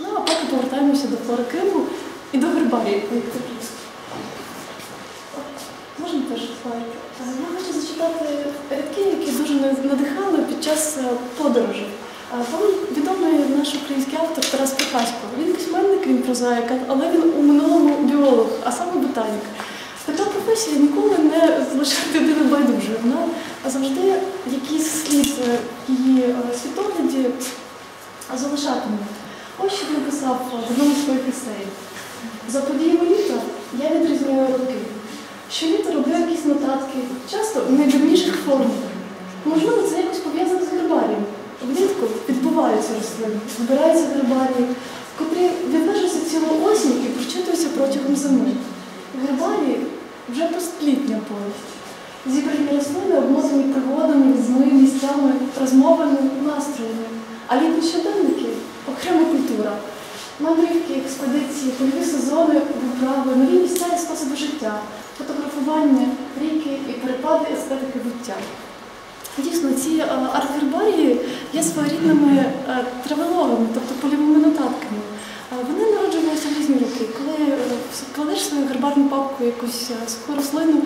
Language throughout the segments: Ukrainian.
Ну, а поки повертаємося до флори і до гербарії. Можна теж слайд? Е, Я хочу зачитати рядки, які дуже надихали під час е, подорожі. Там відомий наш український автор Тарас Прохасько. Він письменник, він прозаїк, але він у минулому біолог, а саме ботанік. Така професія ніколи не залишає людину байдужою. Вона завжди якийсь слід е, її е, світогляді залишатиме. Ось що він в одному з своїх есеїв. За подіями літа я відрізняю роки. Щоліта роблю якісь нотатки, часто в найдивніших формах. Можливо, це якось пов'язано з гербарієм. Влітку відбуваються рослини, збираються гербарії, котрі відлежаться цілу осінь і прочитуються протягом зими. Гербарії вже постлітня повість. Зібрані рослини обмотані пригодами, людьми, місцями, розмовами, настроями. А літні щоденники окрема культура. Мандрівки, експедиції, польові сезони, виправи, нові місця і способи життя, фотографування, ріки і перепади естетики буття. Дійсно, ці е, арт-гербарії є своєрідними е, травелогами, тобто польовими нотатками. Е, Вони народжувалися в різні роки. Коли кладеш свою гербарну папку якусь суху рослину,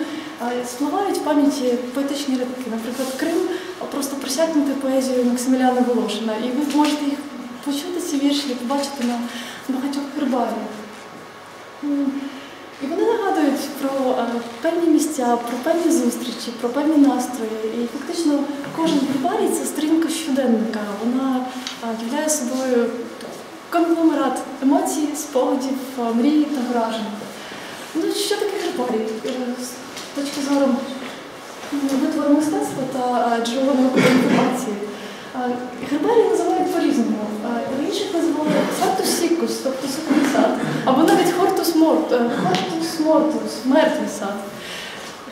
спливають в пам'яті поетичні рядки. Наприклад, Крим просто просякнути поезією Максиміляна Волошина. І ви можете їх почути ці вірші і побачити на багатьох гербаріях. І вони нагадують про е, певні місця, про певні зустрічі, про певні настрої. І фактично кожен гербарій це сторінка щоденника. Вона е, являє собою конгломерат емоцій, спогадів, е, мрій та вражень. Ну, що таке гербарій? З точки зору витвору мистецтва та джерела інформації. Гербарій називають по-різному. Інших називали фактус сікус, тобто сукний сад, або навіть хортус морт, е, мортус, мертвий сад.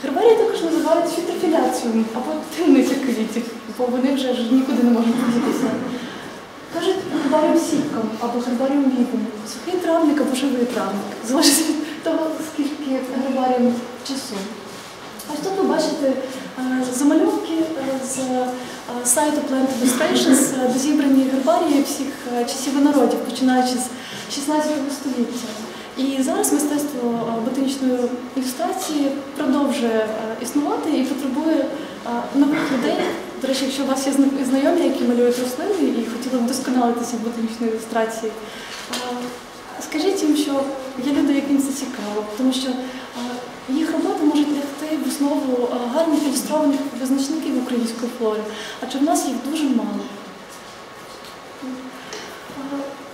Гербарій також називають фітофіляціум або темниця квітів, бо вони вже ж нікуди не можуть подітися. Кажуть гербаріум сітком або гербаріум вітом, сухий травник або живий травник, залежить від того, скільки гербаріум часу. Ось тут ви бачите е, замальовки е, з е, сайту Plant Illustrations, де зібрані гербарії всіх часів і народів, починаючи з 16 століття. І зараз мистецтво ботанічної ілюстрації продовжує існувати і потребує нових людей. До речі, якщо у вас є знайомі, які малюють рослини і хотіли б вдосконалитися в ботанічній ілюстрації, скажіть їм, що є люди, яким це цікаво, тому що їх роботи можуть лягти в основу е, гарних ілюстрованих визначників української флори, адже в нас їх дуже мало. Е,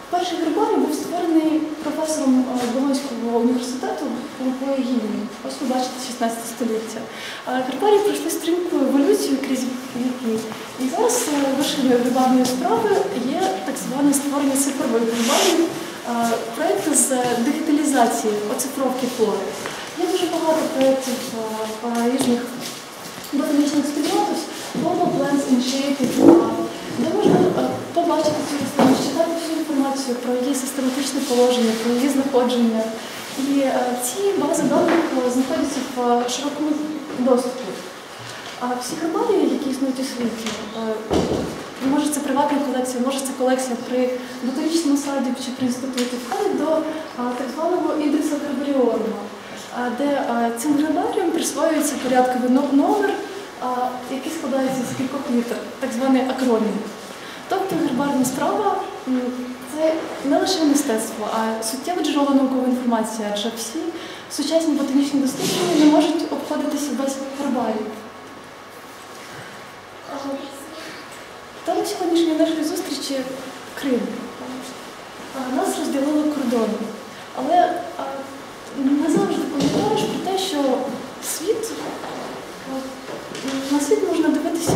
Перший гербарій був створений професором е, Болонського університету Лукою Гівні. Ось ви бачите 16 століття. Гербарії пройшли стрімку еволюцію крізь віки. І зараз вершиною гербарної справи є так зване створення цифрових гербарів, е, проєкти з дигіталізації, оцифровки флори. Дуже багато проєктів е, різних ботанічних спільнот, Global Plants Initiative, е, де можна е, побачити цю рослину, читати всю інформацію про її систематичне положення, про її знаходження. І ці бази даних знаходяться в широкому доступі. А всі гербарії, які існують у світі, може це приватна колекція, може це колекція при ботанічному саді чи при інституті, входить до так званого індексу гербаріоруму, е, де цим гербаріям присвоюється порядковий номер, який складається з кількох літер, так званий акронім. Тобто гербарна справа це не лише мистецтво, а суттєве джерело наукової інформації, адже всі сучасні ботанічні дослідження не можуть обходитися без гербарів. Тема сьогоднішньої нашої зустрічі Крим. Нас розділили кордони. Але а, не завжди пам'ятаєш про те, що світ на світ можна дивитися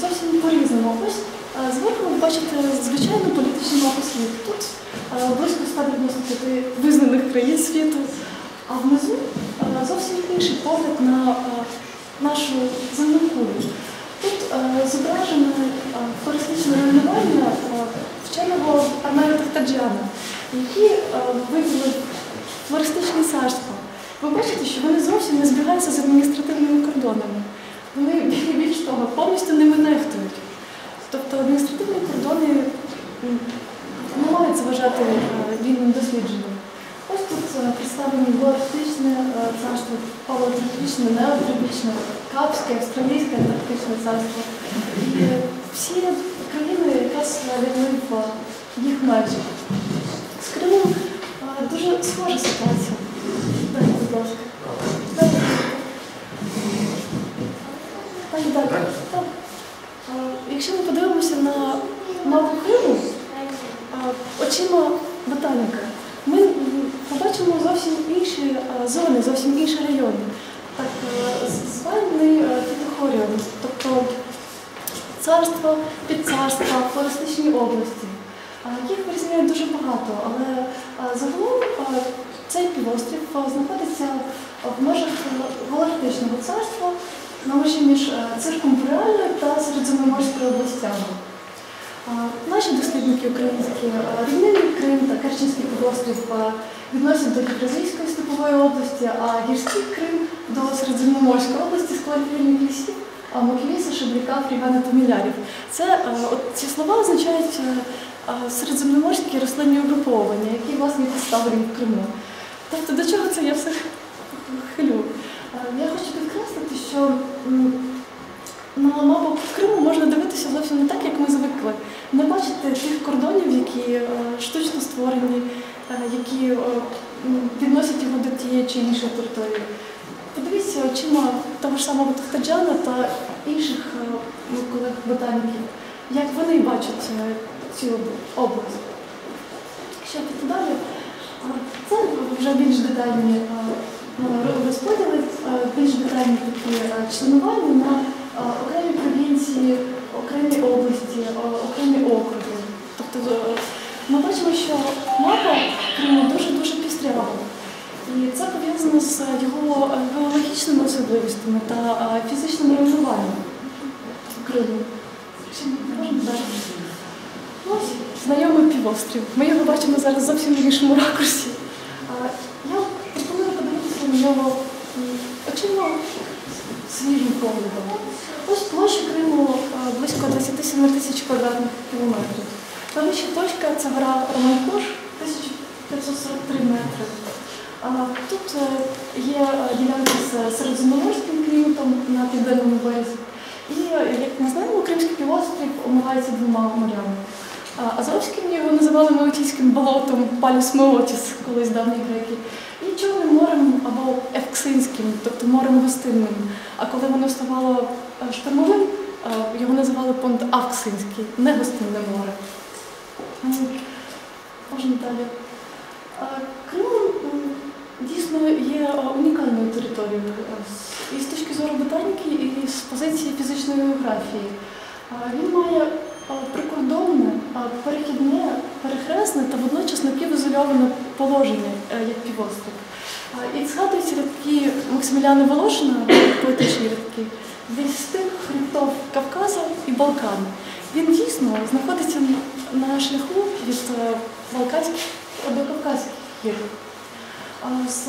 зовсім по-різному. Ось зверху ви бачите звичайну політичну мапу світу. Тут близько 195 визнаних країн світу, а внизу зовсім інший погляд на нашу земну кулю. Тут е, зображене е, флористичне руйнування е, вченого Армена Тахтаджана, е, вивели флористичне царство. Ви бачите, що вони зовсім не збігаються з адміністративними кордонами. Вони більш того, повністю ними нехтують. Тобто адміністративні кордони заважати вважати е, вільним дослідженням. Ось тут е, представлені галактичне е, царство, палеотрипічне, неотрипічне, Капське, австралійське, антарктичне царство. І всі країни якраз відмив їх межі. З Кримом дуже схожа ситуація. Дайте, будь ласка. Пані Дар'я, так. Е, Якщо ми подивимося на мапу Криму, е, очима ботаніка, ми побачимо зовсім інші е, зони, зовсім інші райони. Так, е, званий е, фітохоріон, тобто царство, підцарства, флористичні області. Їх вирізняє дуже багато, але загалом цей півострів знаходиться в межах галактичного царства на межі між е, циркумбореальною та середземноморською областями. Наші дослідники українські рівнинний Крим та Керченський півострів відносять до Євразійської степової області, а гірський Крим до Середземноморської області склонів лісів, а Макеліса, Шебряка, Фрігана та Мілярів. Це е, ці слова означають е, середземноморські рослинні угруповання, які власне і представлені в Криму. Тобто до чого це я все хилю? Я хочу підкреслити, що на мапу Криму можна дивитися зовсім не так, як ми звикли. Не бачити тих кордонів, які е, штучно створені, е, які відносять його до тієї чи іншої території. Подивіться очима того ж самого Тахтаджана та інших е, ну, колег-ботаніків, як вони бачать е, цю область. Якщо піти далі, це вже більш детальні ну, розподіли, більш детальні такі членування на окремі провінції, окремі області, окремі округи. Тобто е, ми бачимо, що мапа Криму дуже-дуже пістрява. І це пов'язано з його е, геологічними особливостями та фізичним руйнуванням Криму. Якщо можна далі. Ось знайомий півострів. Ми його бачимо зараз зовсім в іншому ракурсі. Я пропоную подивитися на нього очима свіжим поглядом. Ось площа Криму близько 27 тисяч квадратних кілометрів. Найвища точка це гора Романкош, 1543 метри. Тут е, є е, ділянки з середземноморським кліматом на південному березі. І, е, як ми знаємо, Кримський півострів омивається двома морями. Азовським його називали Меотійським болотом Паліс Меотіс, колись давні греки, і Чорним морем або Евксинським, тобто морем гостинним. А коли воно ставало е, штормовим, е, його називали Понт Авксинський, не гостинне море. М, Можна далі. Крим дійсно є е, унікальною територією і з точки зору ботаніки, і з позиції фізичної географії. Він має прикордонне, е, перехідне, перехресне та водночас напівізольоване положення, е, як півострів. Е, І згадуються рядки Максиміляна Волошина, поетичні рядки, від стих хребтов Кавказу і Балкану. Він дійсно знаходиться на шляху від е, Балканських до Кавказьких гір. З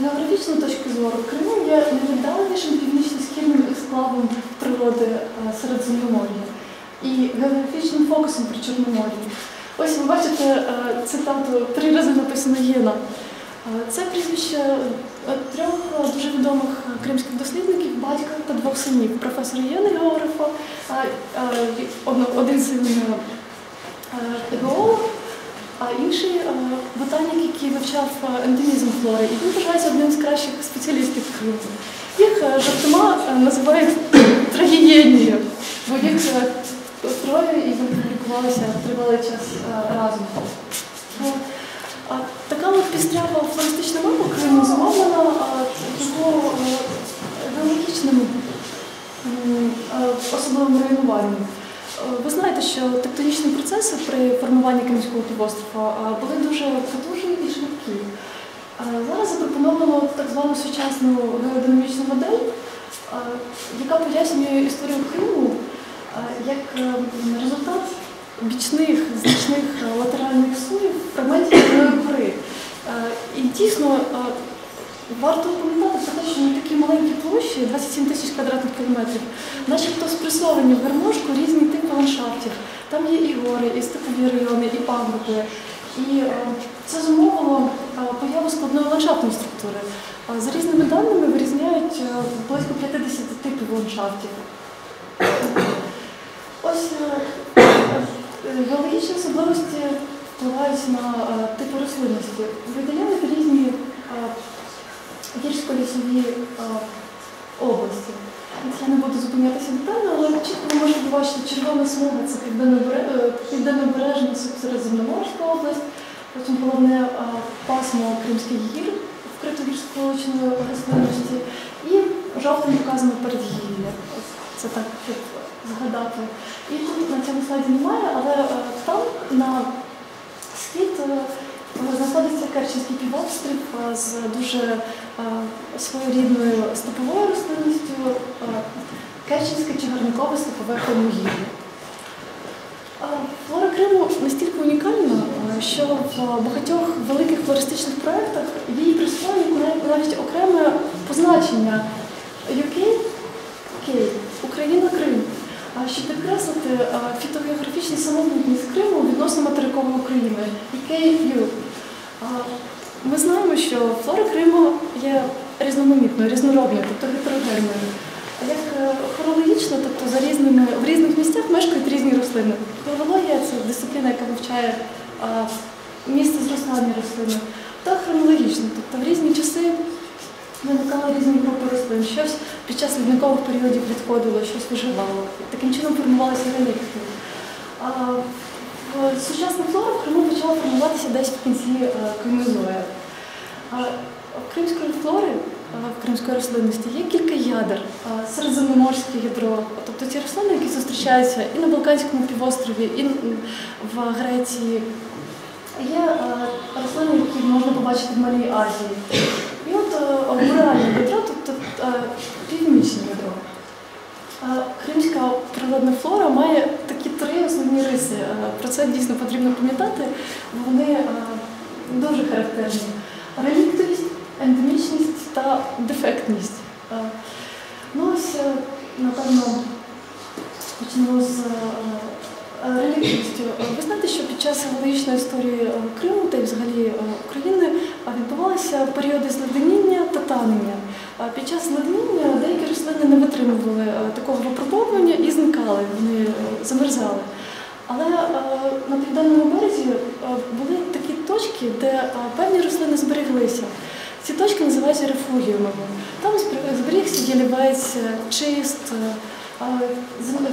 географічної точки зору Крим є найвіддаленішим північно-східним ексклавом природи е, Середземномор'я і географічним фокусом при Чорномор'ї. Ось ви бачите е, цитату три рази написано Єна. Е, Це прізвище е, трьох дуже відомих кримських дослідників, батька та двох синів професора Єни географа, один син геолог, а інший ботанік, який вивчав ендемізм флори, і він вважається одним з кращих спеціалістів Криму. Їх жартома називають трагієднією, бо їх е, і вони публікувалися тривалий час е, разом. Ну, Така от пістрява флористична мапа Криму зумовлена а, його е, геологічним е, особливим Ви знаєте, що тектонічні процеси при формуванні Кримського півострова були дуже потужні і швидкі. Зараз запропоновано так звану сучасну геодинамічну модель, яка пояснює історію Криму як е, результат бічних значних е, латеральних суїв фрагментів гори. Е, І дійсно варто пам'ятати про те, що на такій маленькій площі, 27 тисяч квадратних кілометрів, начебто спресовані в гармошку різні типи ландшафтів. Там є і гори, і степові райони, і пагорби. І це зумовило появу складної ландшафтної структури. За різними даними вирізняють близько 50 типів ландшафтів. Ось е, е, особливості впливають на е, типи рослинності. Виділяють різні е, гірсько-лісові області. Я не буду зупинятися детально, але чітко ви можете побачити червона смуга це південнобере- південнобережна Середземноморська область, потім головне пасмо Кримських гір, вкрито гірськолочною рослинності, і жовтим показано передгір'я. Це так, згадати. І тут на цьому слайді немає, але е, там на схід е, знаходиться Керченський півострів е, з дуже своєрідною степовою рослинністю, Керченське чагарникове степове хроногір'я. Е, Флора Криму настільки унікальна, що в багатьох великих флористичних проєктах їй присвоюють навіть окреме позначення UK Україна щоб підкреслити е, фітогеографічну самобутність Криму відносно материкової України і KU. Ми знаємо, що флора Криму є різноманітною, різнородною, тобто гетерогенною. Як е, хорологічно, тобто за різними, в різних місцях мешкають різні рослини. Хорологія це дисципліна, яка вивчає місце зростання рослини. Та хронологічно, тобто в різні часи виникали різні групи рослин. Щось під час лідникових періодів відходило, щось виживало. Таким чином формувалися релікти. Сучасна флора в Криму почала формуватися десь в кінці е, в кримської флори, е, в кримської рослинності є кілька ядер, е, середземноморське ядро, тобто ті рослини, які зустрічаються і на Балканському півострові, і в Греції. Є рослини, які можна побачити в Малій Азії. Е, ядро, тобто е, північне ядро. Е, Кримська природна флора має такі три основні риси. Е, Про це дійсно потрібно пам'ятати, бо вони дуже характерні. Реліктовість, ендемічність та дефектність. Ну ось, напевно, почнемо з реліктивістю. Е, Ви знаєте, що під час геологічної історії Криму та й взагалі України відбувалися періоди зледеніння та танення. Під час зледеніння деякі рослини не витримували е, такого випробовування і зникали, вони е, замерзали. Але е, на південному березі були такі точки, де певні рослини збереглися. Ці точки називаються рефугіумами. Там збер- зберігся ялівець, чист,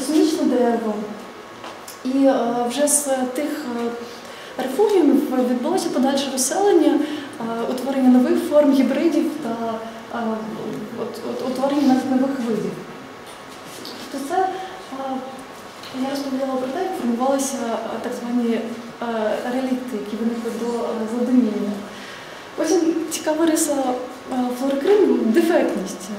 сонячне дерево. І вже з тих рефугіумів відбулося подальше розселення, утворення нових форм гібридів та е, утворення нових видів. Тобто це е, я розповідала про те, як формувалися е, так звані е, релікти, які виникли до задуміння. Потім цікава риса е, дефектність.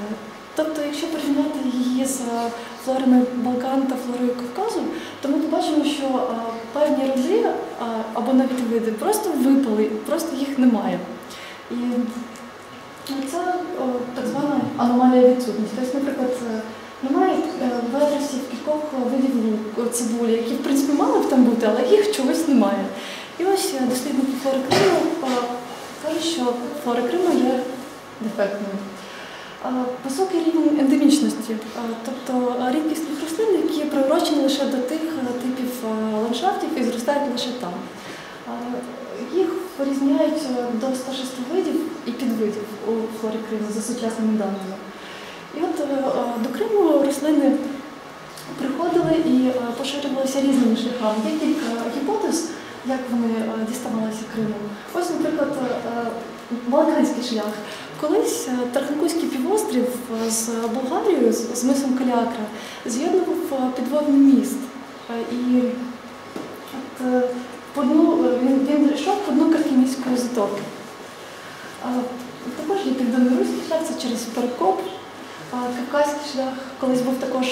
Тобто, якщо порівняти її з е, флорами Балкан та флорою Кавказу, то ми побачимо, що е, певні роди е, або навіть види просто випали, просто їх немає. І це так звана аномалія відсутності. Тобто, наприклад, немає вересів кількох видів цибулі, які в принципі мали б там бути, але їх чогось немає. І ось дослідники флори Криму кажуть, що флора Криму є дефектною. Е, Високий рівень ендемічності, е, тобто рідкісних рослин, які приурочені лише до тих е, типів ландшафтів і зростають лише там. Їх порізняють до 106 видів і підвидів у флорі Криму за сучасними даними. І от до Криму рослини приходили і поширювалися різними шляхами. Є кілька гіпотез, як вони діставалися Криму. Ось, наприклад, Балканський шлях. Колись е, Тарханкуський півострів е, з Болгарією, з, мисом Калякра, з'єднував е, підводний міст. І от, по дну, він, він йшов по дну Каркінівської затоки. Також є південноруський шлях, це через Перекоп. Кавказький шлях колись був також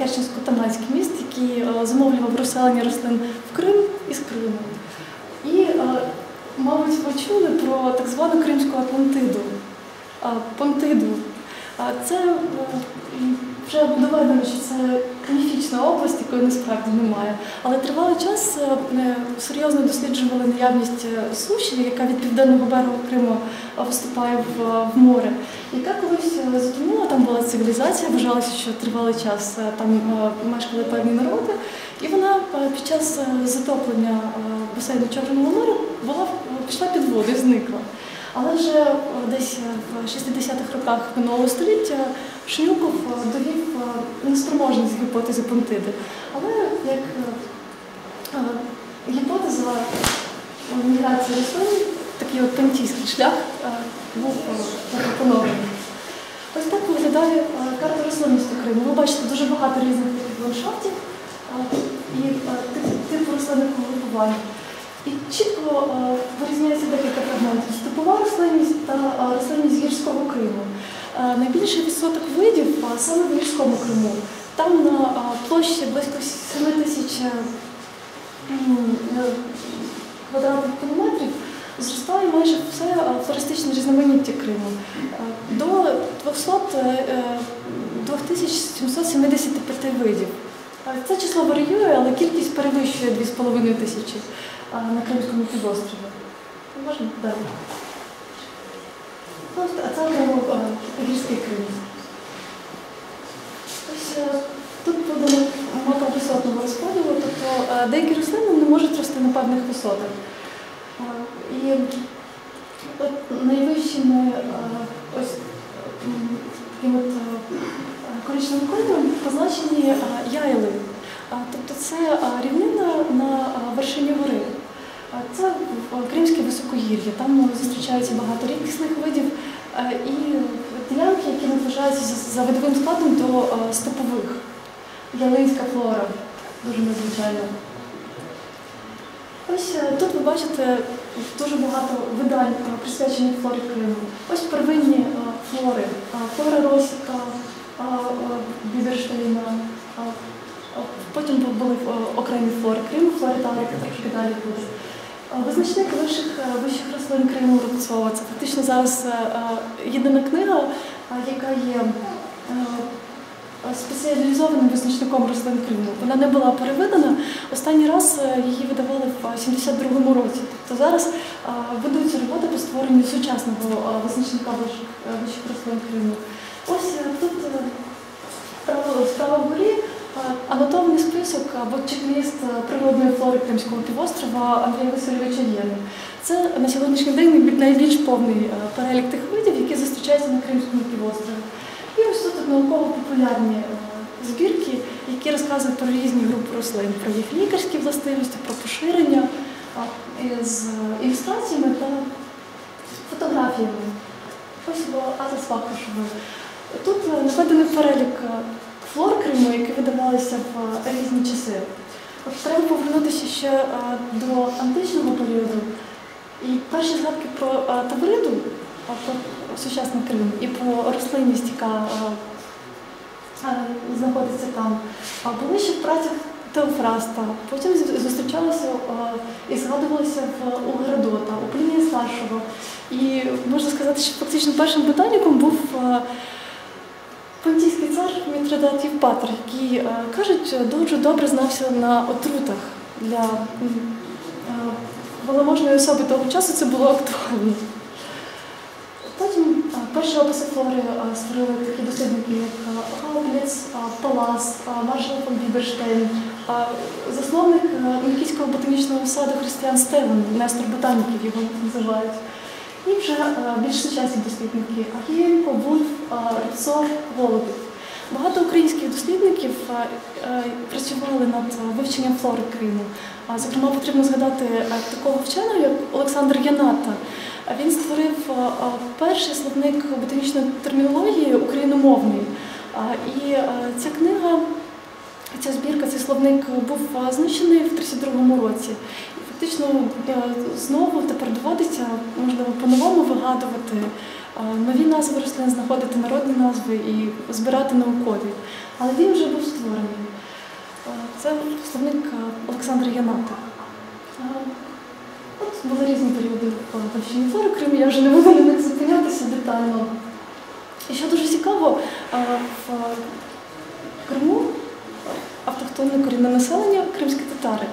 Керченсько-Таманський міст, який зумовлював розселення рослин в Крим і з Криму. І, мабуть, ви чули про так звану Кримську Атлантиду. А Це е, вже доведено, що це міфічна область, якої насправді немає. Але тривалий час е, е, серйозно досліджували наявність суші, яка від південного берегу Криму виступає в, море, яка колись затонула, там була цивілізація, вважалося, що тривалий час там мешкали певні народи. І вона під час затоплення басейну Чорного моря була пішла під воду і зникла. Але вже е, десь е, в 60-х роках минулого століття Шнюков е, довів неспроможність гіпотези Понтиди. Але як гіпотеза міграції рослин, такий от понтійський шлях був запропонований. Ось так виглядає карта рослинності Криму. Ви бачите дуже багато різних ландшафтів і типу рослинних угрупувань. І чітко е, вирізняється декілька фрагментів. Степова рослинність та е, рослинність гірського Криму. Е, Найбільший відсоток видів саме в гірському Криму. Там на площі близько 7 тисяч квадратних кілометрів зростає майже все флористичне різноманіття Криму. До 200, е, е, 2775 видів. Це число варіює, але кількість перевищує 2,5 тисячі на Кримському півострові. Можна далі. А це гірський Крим. Е, тут подано мапа висотного розподілу, тобто е, деякі рослини не можуть рости на певних висотах. Е, І от найвищими ось кольором позначені яйли. Тобто це рівнина на вершині гори. Це е, Кримське високогір'я. Там зустрічається багато рідкісних видів е, і ділянки, які вважаються за- видовим складом до е, степових. Ялинська флора, дуже незвичайна. Ось е, тут ви бачите дуже багато видань, е, присвячених флорі Криму. Ось первинні е, флори, е, флора Росіка, е, е, Біберштейна. е, е, Потім були е, окремі флори Криму, флори Таврика трошки далі буде. Визначник вищих, е, вищих рослин Криму Рубцова. Це фактично зараз е, е, єдина книга, яка є спеціалізованим визначником рослин Криму. Вона не була переведена. Останній раз її видавали в 72-му році. Тобто зараз ведуться роботи по створенню сучасного визначника вищих, рослин Криму. Ось тут справа, справа вгорі е, анотований список або чек-ліст е, природної флори Кримського півострова Андрія Васильовича Єни. Це на сьогоднішній день найбільш повний е, перелік тих видів, які зустрічаються на Кримському півострові. І ось тут науково-популярні е, збірки, які розказують про різні групи рослин, про їх лікарські властивості, про поширення з ілюстраціями та фотографіями. Ось Атлас Вахрушева. Тут е, наведений перелік е, флор Криму, які видавалися в е, різні часи. От треба повернутися ще е, до античного періоду. І перші згадки про е, Тавриду, про сучасний Крим, і про рослинність, яка знаходиться там, були ще в працях Теофраста. Потім зустрічалися і згадувалися в Геродота, у Плінія Старшого. І можна сказати, що фактично першим ботаніком був понтійський цар Мітридат Євпатор, який, е, кажуть, дуже добре знався на отрутах для е, веломожної особи того часу це було актуально. Потім е, перші описи флори створили такі дослідники, як Гаупліц, Палас, Маршал фон Біберштейн, засновник е, ботанічного саду Християн Стевен, Нестор ботаніків його називають. І вже більш сучасні дослідники Агієнко, Вульф, Рубцов, Голубів. Багато українських дослідників е, е, працювали над вивченням флори Криму. Зокрема, потрібно згадати е, такого вченого, як Олександр Яната. Він створив перший словник ботанічної термінології україномовний. І ця книга, ця збірка, цей словник був е, знищений в 32-му році. Фактично е, знову тепер доводиться, можливо, по-новому вигадувати е, нові назви рослин, знаходити народні назви і збирати наукові. Але він вже був створений. Е, Це словник е, Олександра Яната. Е, От були різні періоди вивчення флори Криму, я вже не буду на них зупинятися детально. І що дуже цікаво, е, в Криму автохтонне корінне населення кримські татари.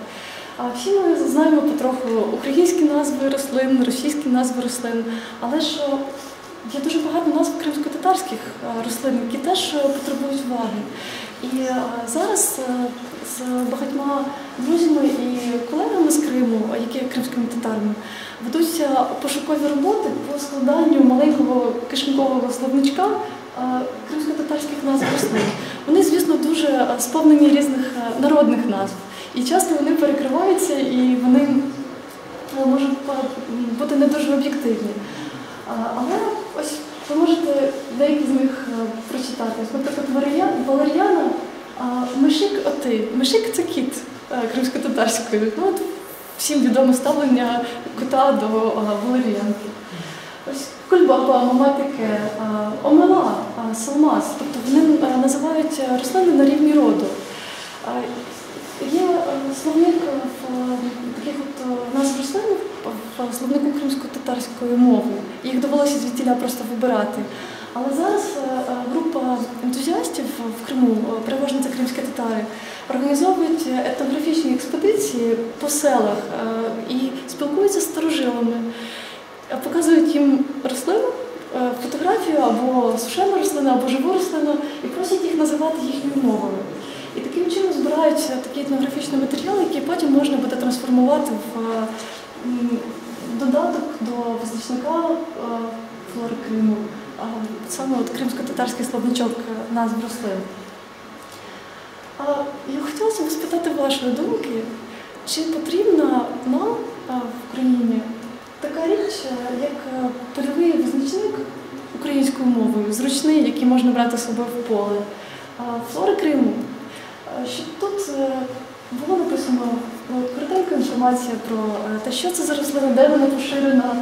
А всі ми знаємо потроху українські назви рослин, російські назви рослин, але ж е, є дуже багато назв кримсько-татарських е, рослин, які теж е, потребують уваги. І зараз з багатьма друзями і колегами з Криму, які є кримськими татарами, ведуться пошукові роботи по складанню маленького кишенькового словничка кримсько-татарських назв рослин. Вони, звісно, дуже е, сповнені різних е, народних назв. І часто вони перекриваються і вони е, можуть бути не дуже об'єктивні. Але ось ви можете деякі з них е, прочитати. Наприклад, Валер'яна, Мишик оти. Мишик це кіт кримсько-татарською. Ну, всім відоме ставлення кота до а, валер'янки. Ось кульбаба, маматике, а, омела, а, салмаз. Тобто вони е, називають е, рослини на рівні роду. Є е, словник в е, таких от е, назв рослин в словнику кримсько-татарської мови. Їх довелося звідтіля просто вибирати. Але зараз е, е, група ентузіастів в Криму, е, переважно це кримські татари, організовують етнографічні експедиції по селах е, і спілкуються з старожилами, Е, показують їм рослину, е, фотографію або сушену рослину, або живу рослину і просять їх називати їхньою мовою. І таким чином збираються такі етнографічні матеріали, які потім можна буде трансформувати в е, додаток до визначника е, флори Криму, саме от кримсько-татарський словничок назв рослин. Я хотілося б спитати вашої думки, чи потрібна нам в Україні така річ, е, як е, польовий визначник українською мовою, зручний, який можна брати з собою в поле. Флори Криму. Е, Щоб тут було написано коротенька інформація про те, що це за рослина, де вона поширена,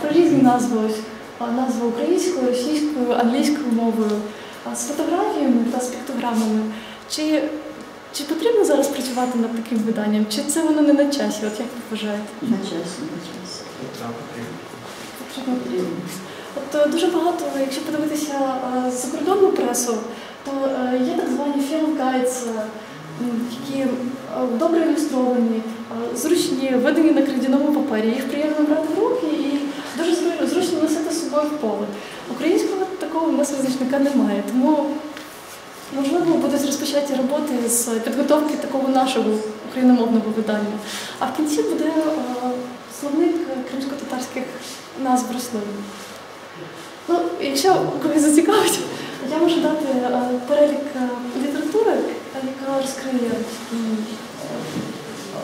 про різні назви, назви українською, російською, англійською мовою, з фотографіями та з піктограмами. Чи, чи потрібно зараз працювати над таким виданням? Чи це воно не на часі? От як ви вважаєте? На часі, на часі. Потрібно. От е, дуже багато, якщо подивитися е, закордонну пресу, то е, є так звані е, які добре ілюстровані, зручні, видані на крадяному папері. Їх приємно брати в руки і дуже зручно носити з собою в поле. Українського такого визначника немає, тому можливо будуть розпочаті роботи з підготовки такого нашого україномовного видання. А в кінці буде словник кримсько-татарських назв рослин. Ну, якщо когось зацікавить, я можу дати е, перелік е, літератури, е, яка розкриє е,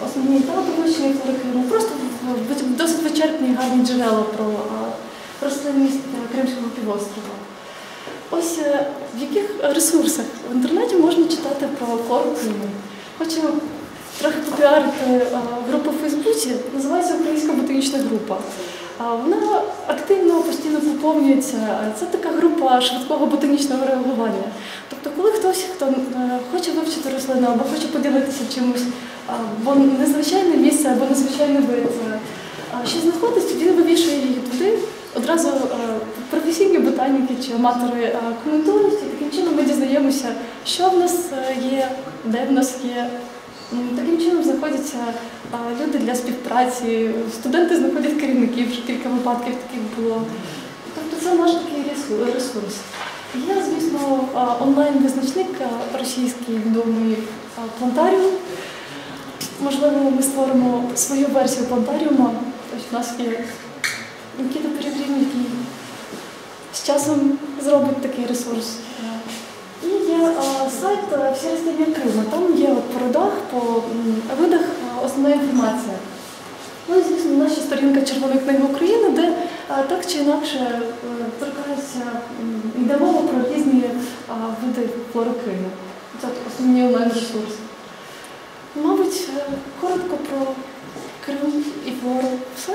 основні вивчення флори Просто досить вичерпні гарні джерела про е, рослинність е, Кримського півострова. Ось е, в яких ресурсах в інтернеті можна читати про флору Криму. Хочу трохи попіарити е, групу в Фейсбуці, називається Українська ботанічна група. Вона активно постійно поповнюється. Це така група швидкого ботанічного реагування. Тобто, коли хтось, хто е, хоче вивчити рослину або хоче поділитися чимось, або незвичайне місце, або незвичайний вид, е, що знаходить, він вивішує її туди. Одразу е, професійні ботаніки чи аматори коментують, і таким чином ми дізнаємося, що в нас є, де в нас є. М, Таким чином знаходяться люди для співпраці, студенти знаходять керівників, вже кілька випадків таких було. Тобто це наш такий ресурс. Є, звісно, онлайн-визначник російський відомий плантаріум. Можливо, ми створимо свою версію плантаріума. Ось у нас є Нікіта Перегрін, який з часом зробить такий ресурс. Е, сайт е, «Всі Криму». Там є от по родах, по видах а, основна інформація. Ну і звісно, наша сторінка Червоної книги України, де так чи інакше е, торкається, йде мова про різні види флори Криму. Це от основні онлайн-ресурси. Мабуть, е, коротко про Крим і флору все.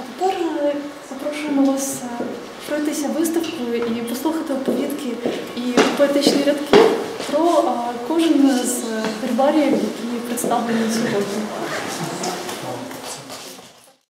А тепер е, запрошуємо вас е, пройтися виставкою і послухати оповідки і поетичні рядки про е, кожен з гербаріїв, які представлені сьогодні.